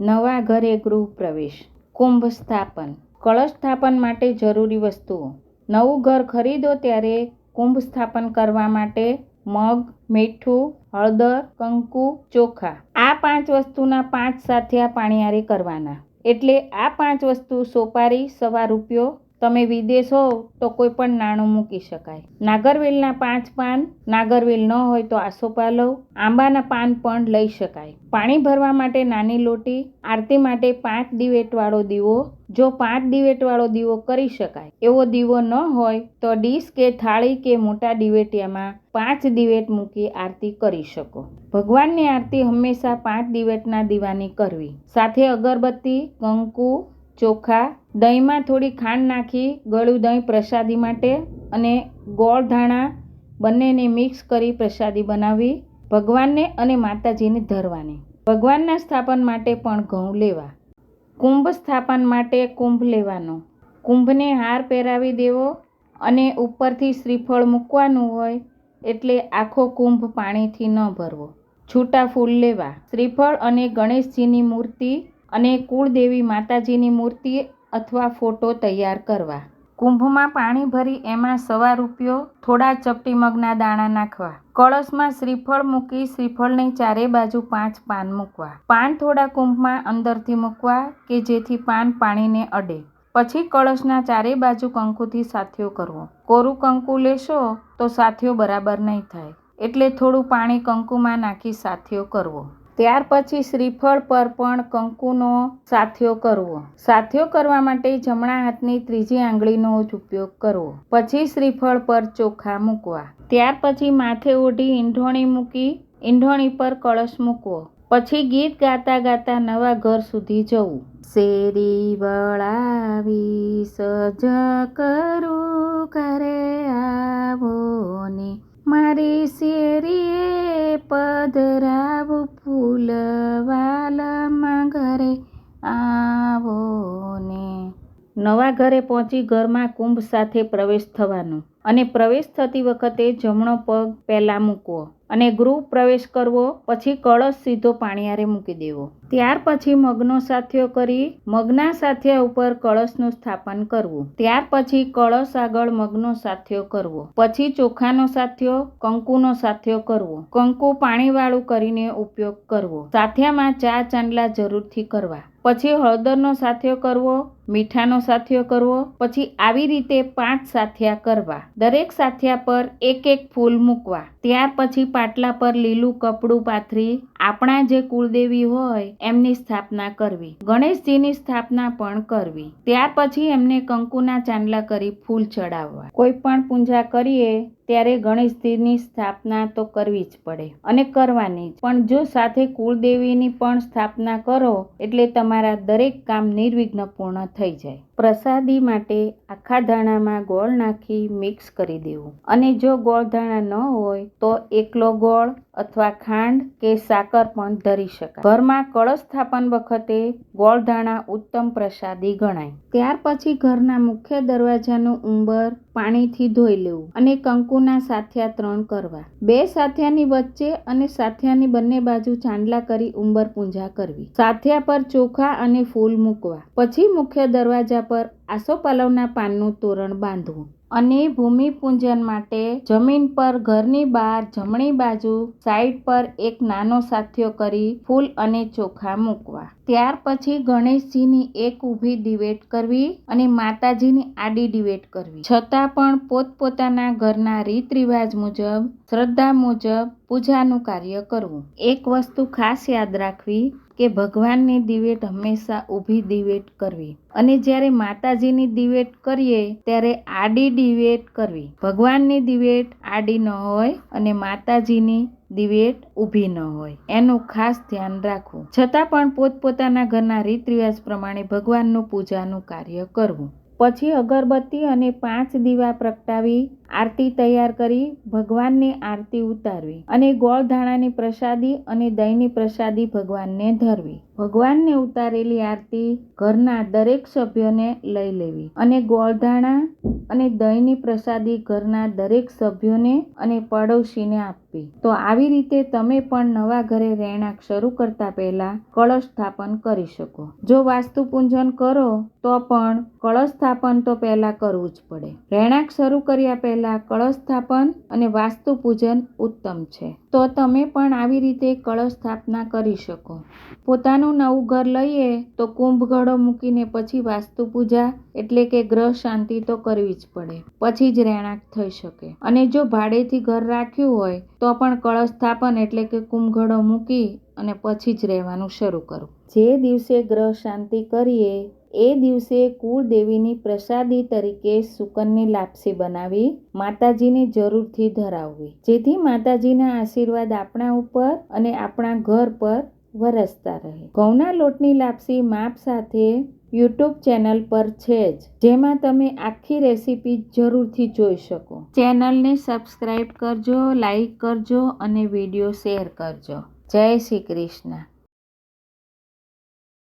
નવા ઘરે ગૃહ પ્રવેશ, કુંભ સ્થાપન. કળશ સ્થાપન માટે જરૂરી વસ્તુઓ. નવું ઘર ખરીદો ત્યારે કુંભ સ્થાપન કરવા માટે મગ, મીઠું, હળદર, કંકુ, ચોખા. આ પાંચ વસ્તુના પાંચ સાથિયા પાણીયારે કરવાના. એટલે આ પાંચ વસ્તુ સોપારી, સવા રૂપિયો તમે વિદેશ હોવ તો કોઈ પણ નાણું મૂકી શકાય. નાગરવેલના પાંચ પાન, નાગરવેલ ન હોય તો આસોપાલવ આંબાના પાન પણ લઈ શકાય. પાણી ભરવા માટે નાની લોટી, આરતી માટે પાંચ દિવેટવાળો દીવો, જો પાંચ દિવેટવાળો દીવો કરી શકાય. એવો દીવો ન હોય તો ડીશ કે થાળી કે મોટા દિવેટિયામાં પાંચ દિવેટ મૂકી આરતી કરી શકો. ભગવાનની આરતી હંમેશા પાંચ દિવેટના દીવાની કરવી. સાથે અગરબત્તી, કંકુ ચોખા, દહીંમાં થોડી ખાંડ નાખી, ગળું દહીં પ્રસાદી માટે અને ગોળ ધાણા બંનેને મિક્સ કરી પ્રસાદી બનાવવી ભગવાનને અને માતાજીને ધરવાની. ભગવાનના સ્થાપન માટે પણ ઘઉં લેવા. કુંભ સ્થાપન માટે કુંભ લેવાનો. કુંભને હાર પહેરાવી દેવો અને ઉપરથી શ્રીફળ મૂકવાનું હોય એટલે આખો કુંભ પાણીથી ન ભરવો. છૂટા ફૂલ લેવા. શ્રીફળ અને ગણેશજીની મૂર્તિ અને કુળદેવી માતાજીની મૂર્તિ અથવા ફોટો તૈયાર કરવા. કુંભમાં પાણી ભરી એમાં સવા રૂપિયો, થોડા ચપટી મગના દાણા નાખવા. કળશમાં શ્રીફળ મૂકી શ્રીફળની ચારે બાજુ પાંચ પાન મૂકવા. પાન થોડા કુંભમાં અંદરથી મૂકવા કે જેથી પાન પાણીને અડે. પછી કળશના ચારે બાજુ કંકુથી સાથિયો કરવો. કોરું કંકુ લેશો તો સાથિયો બરાબર નહીં થાય. એટલે થોડું પાણી કંકુમાં નાખી સાથિયો કરવો. ત્યાર પછી શ્રીફળ પર પણ કંકુનો સાથિયો કરવો. સાથિયો કરવા માટે જમણા હાથની ત્રીજી આંગળીનો જ ઉપયોગ કરવો. પછી શ્રીફળ પર ચોખા મૂકવા. ત્યાર પછી માથે ઓઢી ઈંઢોણી મૂકી ઈંઢોણી પર કળશ મૂકવો. પછી ગીત ગાતા ગાતા નવા ઘર સુધી જવું. શેરી વળાવી સજ કરું, ઘરે આવો ને મારી શેરીએ પધરાવું. નવા ઘરે પહોંચી ઘરમાં કુંભ સાથે પ્રવેશ થવાનો અને પ્રવેશ થતી વખતે જમણો પગ પહેલાં મૂકવો અને ગૃહ પ્રવેશ કરવો, પછી કળશ સીધો પાણીયારે મૂકી દેવો. ત્યાર પછી મગનો સાથિયો કરી મગના સાથિયા ઉપર કળશનું સ્થાપન કરવું. ત્યાર પછી કળશ આગળ મગનો સાથિયો કરવો. પછી ચોખાનો સાથિયો કંકુનો સાથિયો કરવો. કંકુ પાણીવાળું કરીને ઉપયોગ કરવો. સાથિયામાં ચા ચાંદલા જરૂરથી કરવા. પછી હળદરનો સાથિયો કરવો, મીઠાનો સાથિયો કરવો. પછી આવી રીતે પાંચ સાથિયા કરવા. દરેક સાથિયા પર એક એક ફૂલ મૂકવા. ત્યાર પછી પાટલા પર લીલું કપડું પાથરી આપણા જે કુળદેવી હોય, એમની સ્થાપના કરવી. ગણેશજીની સ્થાપના પણ કરવી. ત્યાર પછી એમને કંકુના ચાંદલા કરી ફૂલ ચડાવવા. કોઈ પણ પૂજા કરીએ ત્યારે ગણેશજીની સ્થાપના તો કરવી જ પડે અને કરવાની પણ જો સાથે કુળદેવીની પણ સ્થાપના કરો, એટલે તમારા દરેક કામ નિર્વિઘ્ન પૂર્ણ થઈ જાય. પ્રસાદી માટે આખા ધાણામાં ગોળ નાખી મિક્સ કરી દેવું. અને જો ગોળ ધાણા ન હોય, તો એકલો ગોળ અથવા ખાંડ કે સાકર પણ ધરી શકાય. ઘરમાં કળશ સ્થાપન વખતે ગોળ ધાણા ઉત્તમ પ્રસાદી ગણાય. ત્યાર પછી ઘરના મુખ્ય દરવાજાનું ઉંબર પાણીથી ધોઈ લેવું અને કંકુના સાથિયા ત્રણ કરવા. બે સાથિયાની વચ્ચે અને સાથિયાની બંને બાજુ ચાંદલા કરી ઉંબર પૂંજા કરવી. સાથિયા પર ચોખા અને ફૂલ મૂકવા. પછી મુખ્ય દરવાજા પર આસોપાલવના પાનનું તોરણ બાંધવું. અને ભૂમિપૂજન માટે જમીન પર ઘરની બહાર જમણી બાજુ સાઈડ પર એક નાનો સાથિયો કરી ફૂલ અને ચોખા મૂકવા. ત્યાર પછી ગણેશજીની એક ઊભી દિવેટ કરવી અને માતાજીની આડી દિવેટ કરવી. છતાં પણ પોતપોતાના ઘરના રીત રિવાજ મુજબ, શ્રદ્ધા મુજબ પૂજાનું કાર્ય કરવું. એક વસ્તુ ખાસ યાદ રાખવી કે ભગવાનની દિવેટ હંમેશા ઊભી દિવેટ કરવી. અને જ્યારે માતાજીની દિવેટ કરીએ, ત્યારે આડી દિવેટ કરવી. ભગવાનની દિવેટ આડી ન હોય અને માતાજીની દિવેટ ઊભી ન હોય. એનું ખાસ ધ્યાન રાખવું. છતાં પણ પોતપોતાના ઘરના રીત રિવાજ પ્રમાણે ભગવાનનું પૂજાનું કાર્ય કરવું. પછી અગરબત્તી અને પાંચ દીવા પ્રગટાવી આરતી તૈયાર કરી, ભગવાનની આરતી ઉતારવી અને ગોળ ધાણાની પ્રસાદી અને દહીંની પ્રસાદી ભગવાનને ધરવી. ભગવાનને ઉતારેલી આરતી ઘરના દરેક સભ્યોને લઈ લેવી અને ગોળધાણા અને દહીંની પ્રસાદી ઘરના દરેક સભ્યોને અને પડોશીને આપવી. તો આવી રીતે તમે પણ નવા ઘરે રહેણાંક શરૂ કરતા પહેલા કળશ સ્થાપન કરી શકો. જો વાસ્તુ પૂજન કરો, તો પણ કળશ સ્થાપન તો પહેલા કરવું જ પડે. રહેણાંક શરૂ કર્યા પહેલા કળશ સ્થાપન અને વાસ્તુ પૂજન ઉત્તમ છે. તો તમે પણ આવી રીતે કળશ સ્થાપના કરી શકો. પોતાનું નવું ઘર લઈએ તો કુંભ મૂકીને પછી વાસ્તુ પૂજા એટલે કે ગ્રહ શાંતિ તો કરવી જ પડે. પછી જ રહેણાંક થઈ શકે. અને જો ભાડેથી ઘર રાખ્યું હોય તો પણ કળશ સ્થાપન એટલે કે કુંભઘડો મૂકી અને પછી જ રહેવાનું શરૂ કરવું જે દિવસે ગ્રહ શાંતિ કરીએ એ દિવસે કુળદેવીની પ્રસાદી તરીકે સુકનની લાપસી બનાવી માતાજીને જરૂરથી ધરાવવી. જેથી માતાજીના આશીર્વાદ આપણા ઉપર અને આપણા ઘર પર વરસતા રહે. ઘઉંના લોટની લાપસી માપ સાથે યુટ્યુબ ચેનલ પર છે જ, જેમાં તમે આખી રેસીપી જરૂરથી જોઈ શકો. ચેનલને સબસ્ક્રાઈબ કરજો લાઈક કરજો અને વીડિયો શેર કરજો. જય શ્રી કૃષ્ણ.